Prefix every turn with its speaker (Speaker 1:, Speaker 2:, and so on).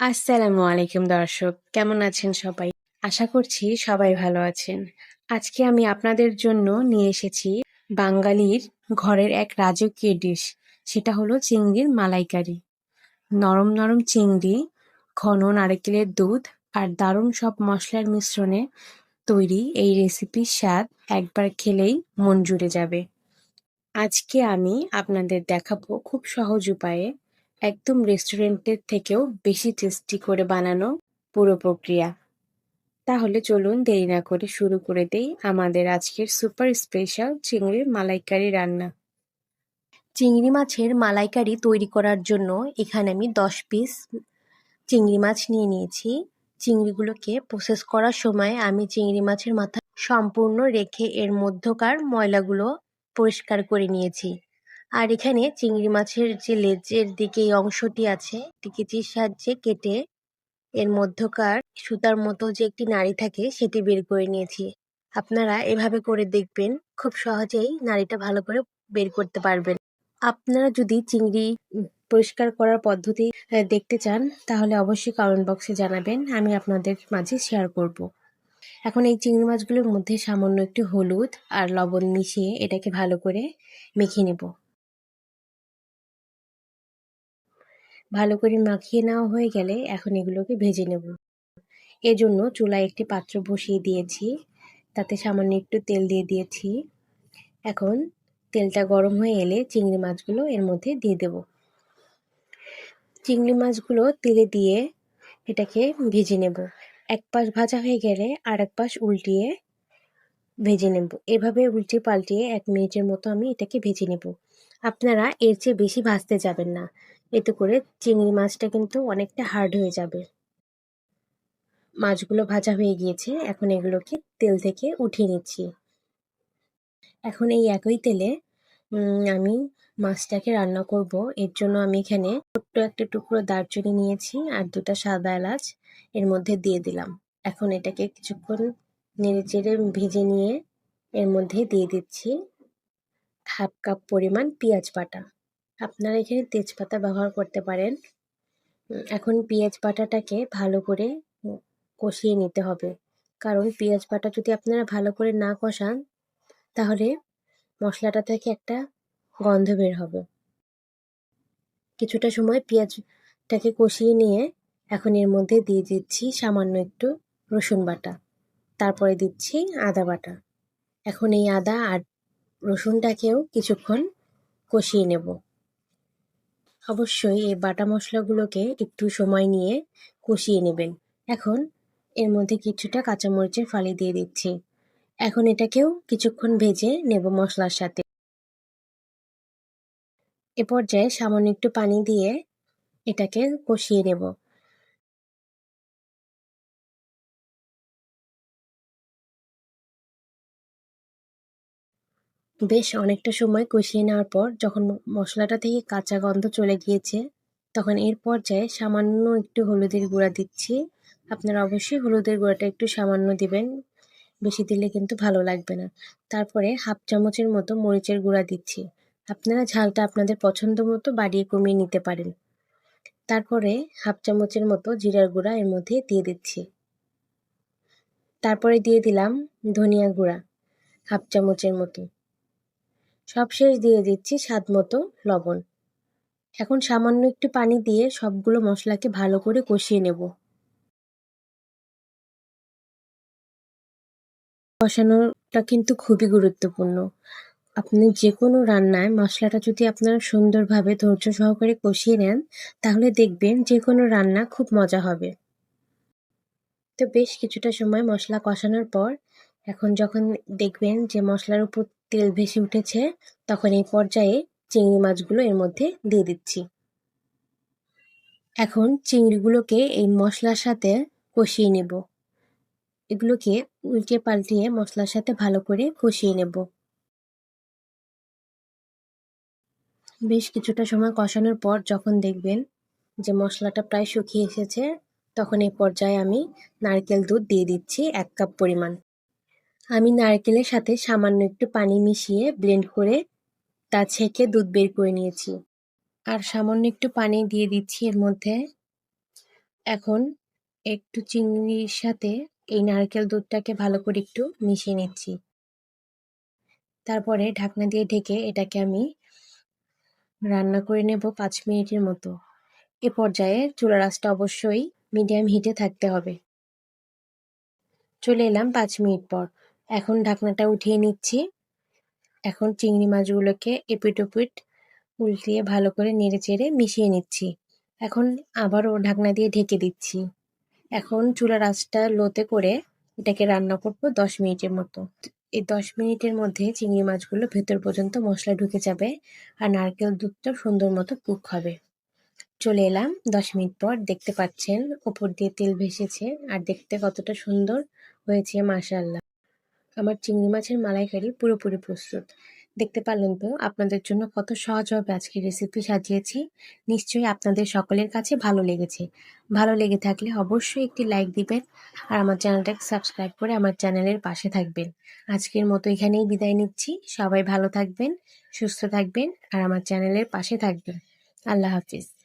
Speaker 1: আসসালামু আলাইকুম দর্শক, কেমন আছেন সবাই? আশা করছি সবাই ভালো আছেন। আজকে আমি আপনাদের জন্য নিয়ে এসেছি বাঙালির ঘরের এক রাজকীয় ডিশ, সেটা হলো চিংড়ির মালাইকারি। নরম নরম চিংড়ি, ঘন নারকেলের দুধ আর দারুণ সব মশলার মিশ্রণে তৈরি এই রেসিপির স্বাদ একবার খেলেই মন জুড়ে যাবে। আজকে আমি আপনাদের দেখাবো খুব সহজ উপায়ে একদম রেস্টুরেন্টের থেকেও বেশি টেস্টি করে বানানো পুরো প্রক্রিয়া। তাহলে চলুন দেরি না করে শুরু করে দেই আমাদের আজকের সুপার স্পেশাল চিংড়ির মালাইকারি রান্না। চিংড়ি মাছের মালাইকারি তৈরি করার জন্য এখানে আমি দশ পিস চিংড়ি মাছ নিয়ে নিয়েছি। চিংড়িগুলোকে প্রসেস করার সময় আমি চিংড়ি মাছের মাথা সম্পূর্ণ রেখে এর মধ্যকার ময়লাগুলো পরিষ্কার করে নিয়েছি। আর এখানে চিংড়ি মাছের যে লেজের দিকে এই অংশটি আছে এটি কেচির সাহায্যে কেটে এর মধ্যকার সুতার মতো যে একটি নাড়ি থাকে সেটি বের করে নিয়েছি। আপনারা এভাবে করে দেখবেন, খুব সহজেই নাড়িটা ভালো করে বের করতে পারবেন। আপনারা যদি চিংড়ি পরিষ্কার করার পদ্ধতি দেখতে চান, তাহলে অবশ্যই কমেন্ট বক্সে জানাবেন, আমি আপনাদের মাঝে শেয়ার করব। এখন এই চিংড়ি মাছগুলোর মধ্যে সামান্য একটু হলুদ আর লবণ মিশিয়ে এটাকে ভালো করে মেখে নেব। ভালো করে মাখিয়ে নেওয়া হয়ে গেলে এখন এগুলোকে ভেজে নেব। এজন্য চুলায় একটি পাত্র বসিয়ে দিয়েছি। তাতে সামান্য একটু তেল দিয়ে দিয়েছি। এখন তেলটা গরম হয়ে এলে চিংড়ি মাছগুলো এর মধ্যে দিয়ে দেব। চিংড়ি মাছগুলো তেলে দিয়ে এটাকে ভেজে নেব। এক পাশ ভাজা হয়ে গেলে আর এক পাশ উল্টিয়ে ভেজে নেব। এভাবে উল্টে পাল্টিয়ে এক মিনিটের মতো আমি এটাকে ভেজে নেব। আপনারা এর চেয়ে বেশি ভাজতে যাবেন না। এতে করে চিংড়ি মাছটা কিন্তু অনেকটা হার্ড হয়ে যাবে। মাছগুলো ভাজা হয়ে গিয়েছে, এখন এগুলোকে তেল থেকে উঠিয়ে নিচ্ছি। এখন এই একই তেলে আমি মাছটাকে রান্না করব। এর জন্য আমি এখানে ছোট্ট একটা টুকরো দারচিনি নিয়েছি আর দুটা সাদা এলাচ এর মধ্যে দিয়ে দিলাম। এখন এটাকে কিছুক্ষণ নেড়ে চেড়ে ভেজে নিয়ে এর মধ্যে দিয়ে দিচ্ছি হাফ কাপ পরিমাণ পেঁয়াজ বাটা। আপনারা এখানে তেজপাতা ব্যবহার করতে পারেন। এখন পেঁয়াজ বাটাটাকে ভালো করে কষিয়ে নিতে হবে। কারণ পেঁয়াজ বাটা যদি আপনারা ভালো করে না কষান, তাহলে মশলাটা থেকে একটা গন্ধ বের হবে। কিছুটা সময় পেঁয়াজটাকে কষিয়ে নিয়ে এখন এর মধ্যে দিয়ে দিচ্ছি সামান্য একটু রসুন বাটা। তারপরে দিচ্ছি আদা বাটা। এখন এই আদা আর রসুনটাকেও কিছুক্ষণ কষিয়ে নেব। অবশ্যই এই বাটা মশলাগুলোকে একটু সময় নিয়ে কষিয়ে নেবেন। এখন এর মধ্যে কিছুটা কাঁচামরিচের ফালি দিয়ে দিচ্ছি। এখন এটাকেও কিছুক্ষণ ভেজে নেব মশলার সাথে। এ পর্যায়ে সামান্য একটু পানি দিয়ে এটাকে কষিয়ে নেব। বেশ অনেকটা সময় কষিয়ে নেওয়ার পর যখন মশলাটা থেকে কাঁচা গন্ধ চলে গিয়েছে, তখন এর পর্যায়ে সামান্য একটু হলুদের গুঁড়া দিচ্ছি। আপনারা অবশ্যই হলুদের গুঁড়াটা একটু সামান্য দিবেন, বেশি দিলে কিন্তু ভালো লাগবে না। তারপরে হাফ চামচের মতো মরিচের গুঁড়া দিচ্ছি। আপনারা ঝালটা আপনাদের পছন্দ মতো বাড়িয়ে কমিয়ে নিতে পারেন। তারপরে হাফ চামচের মতো জিরার গুঁড়া এর মধ্যে দিয়ে দিচ্ছি। তারপরে দিয়ে দিলাম ধনিয়া গুঁড়া, হাফ চামচের মতো। সবশেষ দিয়ে দিচ্ছি স্বাদ মতো লবণ। এখন সামান্য একটু পানি দিয়ে সবগুলো মশলাকে ভালো করে কষিয়ে নেব। কষানোটা কিন্তু খুবই গুরুত্বপূর্ণ। আপনি যে কোনো রান্নায় মশলাটা যদি আপনারা সুন্দরভাবে ধৈর্য সহকারে কষিয়ে নেন, তাহলে দেখবেন যে কোনো রান্না খুব মজা হবে। তো বেশ কিছুটা সময় মশলা কষানোর পর, এখন যখন দেখবেন যে মশলার উপর তেল ভেসে উঠেছে, তখন এই পর্যায়ে চিংড়ি মাছগুলো এর মধ্যে দিয়ে দিচ্ছি। এখন চিংড়িগুলোকে এই মশলার সাথে কষিয়ে নেব। এগুলোকে উল্টে পাল্টিয়ে মশলার সাথে ভালো করে কষিয়ে নেব। বেশ কিছুটা সময় কষানোর পর যখন দেখবেন যে মশলাটা প্রায় শুকিয়ে এসেছে, তখন এই পর্যায়ে আমি নারকেল দুধ দিয়ে দিচ্ছি এক কাপ পরিমাণ। আমি নারকেলের সাথে সামান্য একটু পানি মিশিয়ে ব্লেন্ড করে তা ছেঁকে দুধ বের করে নিয়েছি। আর সামান্য একটু পানি দিয়ে দিচ্ছি এর মধ্যে। এখন একটু চিংড়ির সাথে এই নারকেল দুধটাকে ভালো করে একটু মিশিয়ে নিচ্ছি। তারপরে ঢাকনা দিয়ে ঢেকে এটাকে আমি রান্না করে নেব পাঁচ মিনিটের মতো। এ পর্যায়ে চুলা আঁচটা অবশ্যই মিডিয়াম হিটে থাকতে হবে। চলে এলাম পাঁচ মিনিট পর। এখন ঢাকনাটা উঠিয়ে নিচ্ছি। এখন চিংড়ি মাছগুলোকে এপিট ওপিট উল্টিয়ে ভালো করে নেড়ে চেড়ে মিশিয়ে নিচ্ছি। এখন আবারও ঢাকনা দিয়ে ঢেকে দিচ্ছি। এখন চুলার আঁচটা লোতে করে এটাকে রান্না করব দশ মিনিটের মতো। এই দশ মিনিটের মধ্যে চিংড়ি মাছগুলো ভেতর পর্যন্ত মশলা ঢুকে যাবে আর নারকেল দুধটা সুন্দর মতো কুক হবে। চলে এলাম দশ মিনিট পর, দেখতে পাচ্ছেন ওপর দিয়ে তেল ভেসেছে আর দেখতে কতটা সুন্দর হয়েছে মাশাল্লাহ আমার চিংড়ি মাছের মালাইকারি পুরোপুরি প্রস্তুত। দেখতে পারলেন তো, আপনাদের জন্য কত সহজভাবে আজকে রেসিপি সাজিয়েছি। নিশ্চয়ই আপনাদের সকলের কাছে ভালো লেগেছে। ভালো লেগে থাকলে অবশ্যই একটি লাইক দিবেন আর আমার চ্যানেলটাকে সাবস্ক্রাইব করে আমার চ্যানেলের পাশে থাকবেন। আজকের মতো এখানেই বিদায় নিচ্ছি। সবাই ভালো থাকবেন, সুস্থ থাকবেন আর আমার চ্যানেলের পাশে থাকবেন। আল্লাহ হাফিজ।